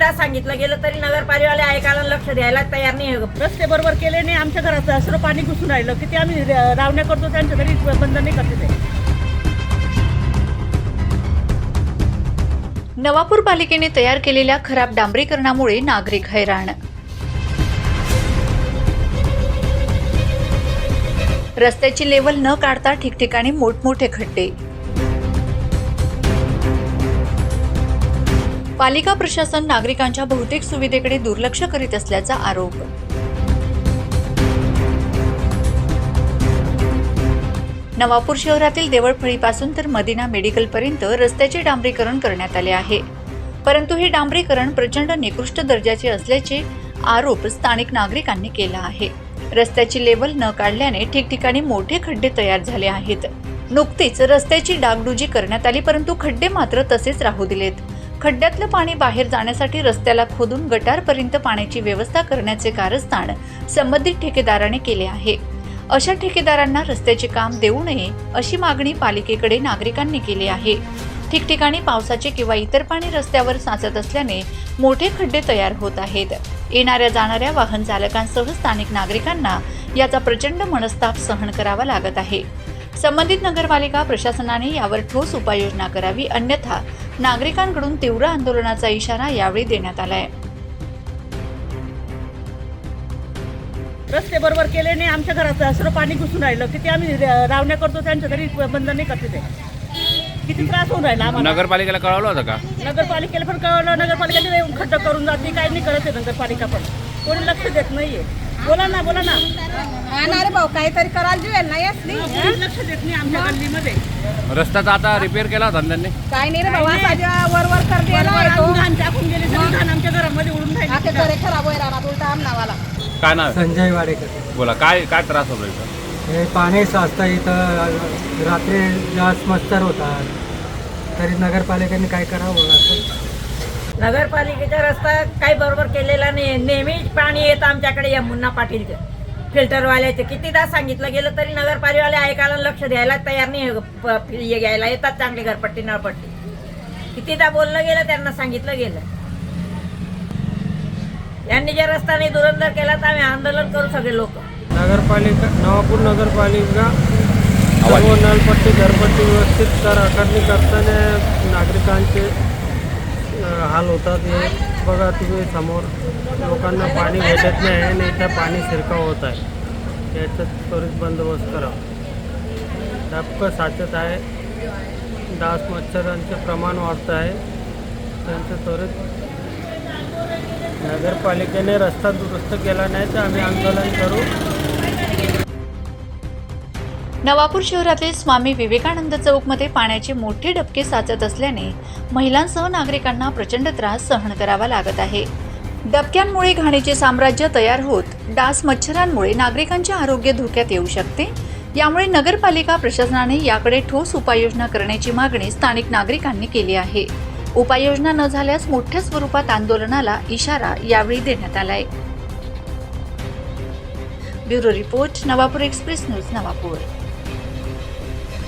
कितीदा सांगितलं गेलं तरी नगरपालिकाला ऐकायला लक्ष द्यायला तयार नाही रस्ते बरोबर केले नाही आमच्या घरात सर्व पाणी घुसून राहिलं किती आम्ही रावण्या करतो त्यांच्या तरी बंद नाही करते ते नवापूर पालिकेने तयार केलेल्या खराब डांबरीकरणामुळे नागरिक हैराण. रस्त्याची लेवल न काढता ठिकठिकाणी मोठमोठे खड्डे. पालिका प्रशासन नागरिकांच्या बहुतेक सुविधेकडे दुर्लक्ष करीत असल्याचा आरोप. नवापूर शहरातील देवळफळीपासून तर मदिना मेडिकलपर्यंत रस्त्याचे डांबरीकरण करण्यात आले आहे. परंतु हे डांबरीकरण प्रचंड निकृष्ट दर्जाचे असल्याचे आरोप स्थानिक नागरिकांनी केला आहे. रस्त्याची लेवल न काढल्याने ठिकठिकाणी मोठे खड्डे तयार झाले आहेत. नुकतीच रस्त्याची डागडुजी करण्यात आली परंतु खड्डे मात्र तसेच राहू दिलेत. खड्ड्यातलं पाणी बाहेर जाण्यासाठी रस्त्याला खोदून गटारपर्यंत पाण्याची व्यवस्था करण्याचे कारस्थान संबंधित ठेकेदाराने केले आहे. अशा ठेकेदारांना रस्त्याचे काम देऊ नये अशी मागणी पालिकेकडे नागरिकांनी केली आहे. ठिकठिकाणी पावसाचे किंवा इतर पाणी रस्त्यावर साचत असल्याने मोठे खड्डे तयार होत आहेत. येणाऱ्या जाणाऱ्या वाहन चालकांसह स्थानिक नागरिकांना याचा प्रचंड मनस्ताप सहन करावा लागत आहे. संबंधित नगरपालिका प्रशासनाने यावर ठोस उपाययोजना करावी अन्यथा नागरिकांकडून तीव्र आंदोलनाचा इशारा यावेळी देण्यात आलाय. रस्ते बरोबर केले नाही आमच्या घरात सर्व पाणी घुसून राहिलं. किती आम्ही रावण्या करतो त्यांच्या तरी बंद नाही करते ते किती त्रास होऊन राहिला आम्हाला? नगरपालिकेला कळवलं होतं का? नगरपालिकेला पण कळवलं नगरपालिकेने येऊन खड्डा करून जाते काय नाही करत आहे नगरपालिका पण. कोणी लक्ष देत नाहीये. बोला ना बोला ना. हा ना रे भाऊ काहीतरी करायला जुळेल नाही लक्ष देत नाही आमच्या गल्लीमध्ये. रस्त्याचा आता रिपेअर केला होता ना त्यांनी? काय नाही रे भाऊ असा जेव्हा वर वर कर दिला येतो घाण टाकून गेले सगळी घाण आमच्या घरामध्ये उडून आखे राहिली घरे खराब होई राहणार उलटा आमनावाला काय नाव आहे? संजय वाडेकर. बोला काय काय त्रास होतो इथं? हे पाणी साचतं इथं. रात्री जास्त मस्तर होतात. तरी नगरपालिकेने काय करावं असं? नगरपालिकेचा रस्ता काही बरोबर केलेला नाही. नेहमी पाणी येतं आमच्याकडे या मुन्ना पाटीलचे फिल्टरवाल्याचे कितीदा सांगितलं गेलं तरी नगरपालिकावाले ऐकायला लक्ष द्यायला तयार नाही. हे घ्यायला येतात चांगली घरपट्टी नळपट्टी. कितीदा बोललं गेलं त्यांना सांगितलं गेलं. यांनी जर रस्ता नाही दुरंदर केला तर आम्ही आंदोलन करू सगळे लोक. नगरपालिका नवापूर नगरपालिका सर्व नळपट्टी घरपट्टी व्यवस्थित कर आकारणी करताना नागरिकांचे हाल होतात हे बघा तुम्ही समोर लोकांना पाणी भेटत नाही आणि इथं पाणी शिरकाव होत आहे. याचं त्वरित बंदोबस्त करा. डबकं साचत आहे. डास मच्छरांचे प्रमाण वाढतं आहे. त्यांचं त्वरित नगरपालिकेने रस्ता दुरुस्त केला नाही तर आम्ही आंदोलन करू. नवापूर शहरातील स्वामी विवेकानंद चौकमध्ये पाण्याचे मोठे डबके साचत असल्याने महिलांसह नागरिकांना प्रचंड त्रास सहन करावा लागत आहे. डबक्यांमुळे घाणीचे साम्राज्य तयार होत डास मच्छरांमुळे नागरिकांचे आरोग्य धोक्यात येऊ शकते. यामुळे नगरपालिका प्रशासनाने याकडे ठोस उपाययोजना करण्याची मागणी स्थानिक नागरिकांनी केली आहे. उपाययोजना न झाल्यास मोठ्या स्वरूपात आंदोलनाला इशारा यावेळी देण्यात आलाय. Bureau report Navapur express news Navapur.